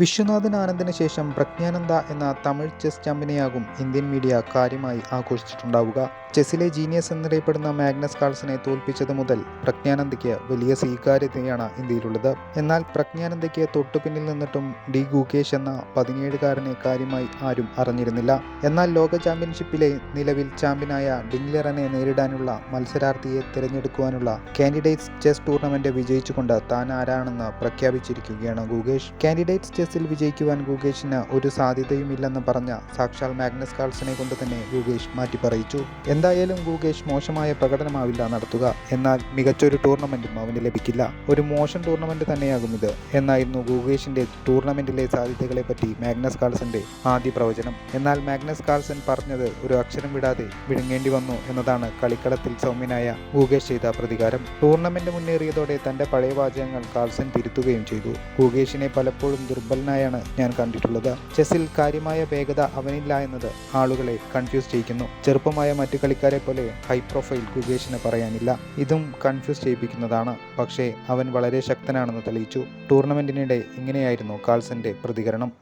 വിശ്വനാഥൻ ആനന്ദിന് ശേഷം പ്രജ്ഞാനന്ദ എന്ന തമിഴ് ചെസ് ചാമ്പ്യനെയാകും ഇന്ത്യൻ മീഡിയ കാര്യമായി ആഘോഷിച്ചിട്ടുണ്ടാവുക. ചെസ്സിലെ ജീനിയസ് എന്നറിയപ്പെടുന്ന മാഗ്നസ് കാൾസിനെ തോൽപ്പിച്ചത് മുതൽ പ്രജ്ഞാനന്ദയ്ക്ക് വലിയ സ്വീകാര്യതയാണ് ഇന്ത്യയിലുള്ളത്. എന്നാൽ പ്രജ്ഞാനന്ദയ്ക്ക് തൊട്ടുപിന്നിൽ നിന്നിട്ടും ഡി ഗുകേഷ് എന്ന പതിനേഴുകാരനെ കാര്യമായി ആരും അറിഞ്ഞിരുന്നില്ല. എന്നാൽ ലോക ചാമ്പ്യൻഷിപ്പിലെ നിലവിൽ ചാമ്പ്യനായ ഡിംഗ്ലറനെ നേരിടാനുള്ള മത്സരാർത്ഥിയെ തിരഞ്ഞെടുക്കുവാനുള്ള കാൻഡിഡേറ്റ്സ് ചെസ് ടൂർണമെന്റ് വിജയിച്ചുകൊണ്ട് താൻ ആരാണെന്ന് പ്രഖ്യാപിച്ചിരിക്കുകയാണ് ഗുകേഷ്. കാൻഡിഡേറ്റ്സ് ചെസ്സിൽ വിജയിക്കുവാൻ ഗുഗേഷിന് ഒരു സാധ്യതയുമില്ലെന്ന് പറഞ്ഞ സാക്ഷാൽ മാഗ്നസ് കാൾസനെ കൊണ്ട് തന്നെ ഗുഗേഷ് മാറ്റി പറയിച്ചു എന്തായാലും ഗുഗേഷ് മോശമായ പ്രകടനമാവില്ല നടത്തുക. എന്നാൽ മികച്ചൊരു ടൂർണമെന്റും അവന് ലഭിക്കില്ല. ഒരു മോശം ടൂർണമെന്റ് തന്നെയാകും ഇത്. എന്നായിരുന്നു ഗുഗേഷിന്റെ ടൂർണമെന്റിലെ സാധ്യതകളെ പറ്റി മാഗ്നസ് കാൾസന്റെ ആദ്യ പ്രവചനം. എന്നാൽ മാഗ്നസ് കാൾസൻ പറഞ്ഞത് ഒരു അക്ഷരം വിടാതെ വിഴുങ്ങേണ്ടി വന്നു എന്നതാണ് കളിക്കളത്തിൽ സൗമ്യനായ ഗുഗേഷ് ചെയ്ത പ്രതികാരം. ടൂർണമെന്റ് മുന്നേറിയതോടെ തന്റെ പഴയ വാചകങ്ങൾ കാൾസൻ തിരുത്തുകയും ചെയ്തു. ഗുഗേഷിനെ പലപ്പോഴും ദുർബലനായാണ് ഞാൻ കണ്ടിട്ടുള്ളത്. ചെസ്സിൽ കാര്യമായ വേഗത അവനില്ല എന്നത് ആളുകളെ കൺഫ്യൂസ് ചെയ്യിക്കുന്നു. ചെറുപ്പമായ മറ്റു കളിക്കാരെ പോലെ ഹൈ പ്രൊഫൈൽ ഗുകേഷിന് പറയാനില്ല. ഇതും കൺഫ്യൂസ് ചെയ്യിപ്പിക്കുന്നതാണ്. പക്ഷേ അവൻ വളരെ ശക്തനാണെന്ന് തെളിയിച്ചു. ടൂർണമെന്റിനിടെ ഇങ്ങനെയായിരുന്നു കാൾസന്റെ പ്രതികരണം.